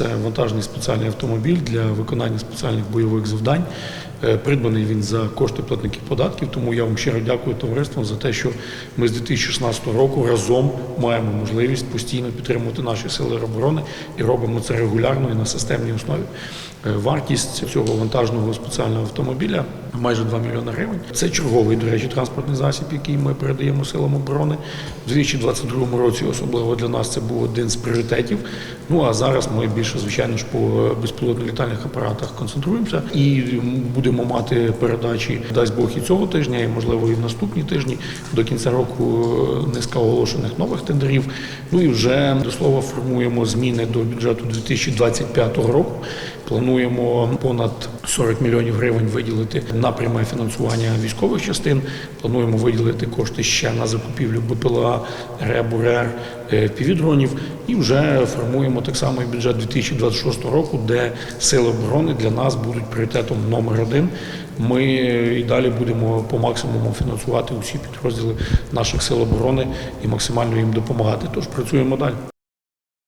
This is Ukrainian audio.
Це вантажний спеціальний автомобіль для виконання спеціальних бойових завдань. Е, Придбаний він за кошти платників податків. Тому я вам щиро дякую товариству за те, що ми з 2016 року разом маємо можливість постійно підтримувати наші сили оборони і робимо це регулярно і на системній основі. Е, Вартість цього вантажного спеціального автомобіля майже 2 мільйони гривень. Це черговий, до речі, транспортний засіб, який ми передаємо силам оборони. У 2022 році особливо для нас це був один з пріоритетів. Ну а зараз ми більше, звичайно ж, по безпілотних літальних апаратах концентруємося і будемо мати передачі, дасть Бог і цього тижня, і можливо і в наступні тижні. До кінця року е, низка оголошених нових тендерів. Ну і вже до слова формуємо зміни до бюджету 2025 року. Плануємо понад 40 мільйонів гривень виділити на пряме фінансування військових частин. Плануємо виділити кошти ще на закупівлю БПЛА, РЕБ, е, півдронів. І вже формуємо так само і бюджет 2026 року, де сили оборони для нас будуть пріоритетом номер один. Ми і далі будемо по максимуму фінансувати усі підрозділи наших сил оборони і максимально їм допомагати. Тож працюємо далі.